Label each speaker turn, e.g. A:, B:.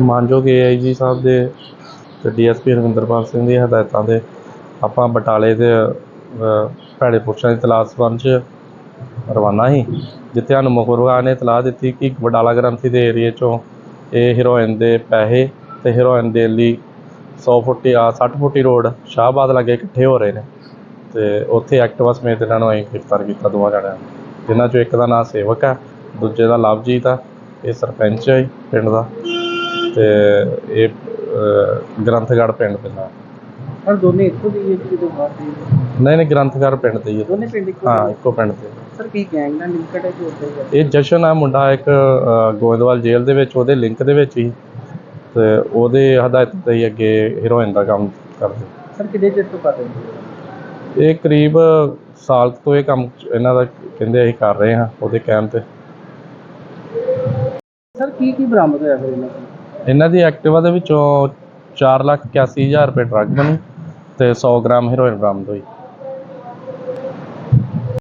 A: ਮਾਨਯੋਗ ਏਆਈਜੀ ਸਾਹਿਬ ਦੇ ਤੇ ਡੀਐਸਪੀ ਰਵਿੰਦਰਪਾਲ ਸਿੰਘ ਦੀ ਹਦਾਇਤਾਂ ਦੇ ਆਪਾਂ ਬਟਾਲੇ ਦੇ ਭੈੜੇ ਪੁਰਸ਼ਾਂ ਦੀ ਤਲਾਸ਼ ਸੰਬੰਧ 'ਚ ਰਵਾਨਾ ਸੀ, ਜਿੱਥੇ ਸਾਨੂੰ ਮੁਖਬਰ ਨੇ ਤਲਾਹ ਦਿੱਤੀ ਕਿ ਬਟਾਲਾ ਗ੍ਰੰਥੀ ਦੇ ਏਰੀਏ 'ਚੋਂ ਇਹ ਹੀਰੋਇਨ ਦੇ ਪੈਸੇ ਤੇ ਹੀਰੋਇਨ ਦੇ ਲਈ 100 ਫੁੱਟੀ ਆ 60 ਫੁੱਟੀ ਰੋਡ ਸ਼ਾਹਬਾਦ ਲਾਗੇ ਇਕੱਠੇ ਹੋ ਰਹੇ ਨੇ ਤੇ ਉੱਥੇ ਐਕਟਿਵਾ ਸਮੇਤ ਇਹਨਾਂ ਨੂੰ ਅਸੀਂ ਗ੍ਰਿਫਤਾਰ ਕੀਤਾ ਦੋਵਾਂ ਜਣਿਆਂ ਨੂੰ, ਜਿਨ੍ਹਾਂ 'ਚੋਂ ਇੱਕ ਦਾ ਨਾਂ ਸੇਵਕ ਹੈ ਦੂਜੇ ਦਾ ਲਵਜੀਤ ਆ, ਇਹ ਸਰਪੰਚ ਹੈ ਪਿੰਡ ਦਾ। ਤੇ ਇਹ ਅ, ਗ੍ਰੰਥਗੜ੍ਹ ਪਿੰਡ ਪੈਂਦਾ
B: ਪਰ ਦੋਨੇ ਇੱਕੋ ਦੀ ਇੱਕ ਕਿਤੇ ਬਾਹਰ ਦੀ?
A: ਨਹੀਂ ਨਹੀਂ ਗ੍ਰੰਥਗੜ੍ਹ ਪਿੰਡ ਤੇ ਹੀ ਹੈ।
B: ਦੋਨੇ ਪਿੰਡ ਇੱਕੋ
A: ਹਾਂ? ਇੱਕੋ ਪਿੰਡ ਤੇ
B: ਸਰ ਕੀ ਗੈਂਗ ਨਾਲ ਲਿੰਕਡ ਹੈ ਕਿ ਉੱਤੇ ਹੈ
A: ਇਹ ਜਸ਼ਨ ਆ ਮੁੰਡਾ ਇੱਕ ਅ, ਗੋਇੰਦਵਾਲ ਜੇਲ੍ਹ ਦੇ ਵਿੱਚ ਉਹਦੇ ਲਿੰਕ ਦੇ ਵਿੱਚ ਹੀ। ਤੇ ਉਹਦੇ ਹਦਾਇਤ ਤੇ ਹੀ ਅੱਗੇ ਹੀਰੋਇਨ ਦਾ ਕੰਮ ਕਰਦੇ।
B: ਸਰ ਕਿੰਨੇ ਚਿਰ ਤੋਂ ਕਰ ਰਹੇ ਹੋ
A: ਇਹ ਕਰੀਬ ਸਾਲ ਕੁ ਤੋਂ ਇਹ ਕੰਮ ਇਹਨਾਂ ਦਾ ਕਹਿੰਦੇ ਅਸੀਂ ਕਰ ਰਹੇ ਹਾਂ ਉਹਦੇ ਕਹਿਣ ਤੇ।
B: ਸਰ ਕੀ ਕੀ ਬਰਾਮਦ ਹੋਇਆ ਫਿਰ ਇਹਨਾਂ ਕੋਲ
A: ਇਹਨਾਂ ਦੀ ਐਕਟਿਵਾ ਦੇ ਵਿੱਚੋਂ 4 ਲੱਖ 81000 ਰੁਪਏ ਡਰੱਗ ਬਣੀ ਤੇ 100 ਗ੍ਰਾਮ ਹੀਰੋਇਨ ਬਰਾਮਦ ਹੋਈ।